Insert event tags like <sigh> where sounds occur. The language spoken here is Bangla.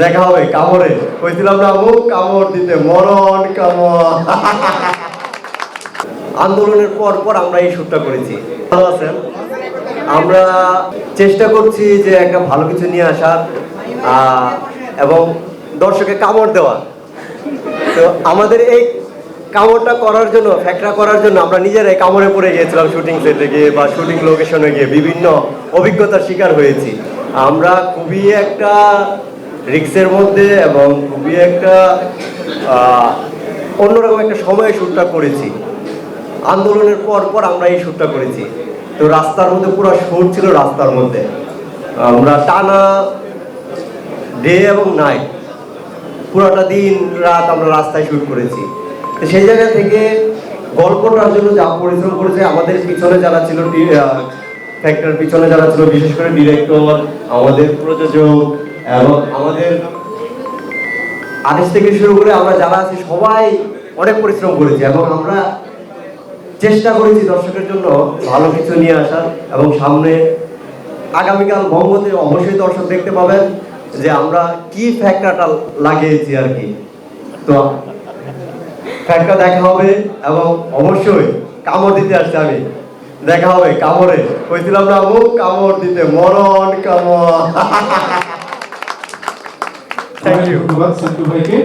দেখা হবে, কামড়ে। কইছিলাম না আমু কামড় দিতে, মরণ কামড়। আন্দোলনের পর পর আমরা এই শুটটা করেছি। ভালো আছেন? আমরা চেষ্টা করছি যে একটা ভালো কিছু নিয়ে আসার এবং দর্শকে কামড় দেওয়া। তো আমাদের এই কামড়টা করার জন্য ফ্যাক্টরা করার জন্য আমরা নিজেরাই কামড়ে পড়ে গিয়েছিলাম শুটিং সেটে গিয়ে বা শুটিং লোকেশনে গিয়ে বিভিন্ন অভিজ্ঞতার শিকার হয়েছি। আমরা খুবই একটা রিক্সের মধ্যে এবং খুবই একটা অন্যরকম একটা সময়ে শ্যুটটা করেছি। আন্দোলনের পর পর আমরা এই শ্যুটটা করেছি। তো রাস্তার মধ্যে পুরো শুট ছিল রাস্তার মধ্যে। আমরা টানা ডে এবং নাইট, পুরোটা দিন রাত আমরা রাস্তায় শুট করেছি। তো সেই জায়গা থেকে গল্পটার জন্য যা পরিশ্রম করেছে, আমাদের পিছনে যারা ছিল ফ্যাক্টর পিছনে যারা ছিল, বিশেষ করে ডিরেক্টর আমাদের প্রযোজক এবং আমাদের আদেশ থেকে শুরু করে আমরা যারা আছি সবাই অনেক পরিশ্রম করেছি এবং আমরা চেষ্টা করেছি দর্শকের জন্য ভালো কিছু নিয়ে আসার এবং সামনে আগামীকাল বঙ্গতে অবশ্যই দর্শক দেখতে পাবেন যে আমরা কি ফ্যাক্টরটা লাগিয়েছি আর কি। তো ফ্যাক্টর দেখা হবে এবং অবশ্যই কামড় দিতে আসছি আমি। দেখা হবে কামড়ে। কইছিলাম না আমু কামড় দিতে, মরণ কামড়। <laughs> থ্যাংক ইউ ধন্যবাদ সন্টু ভাইকে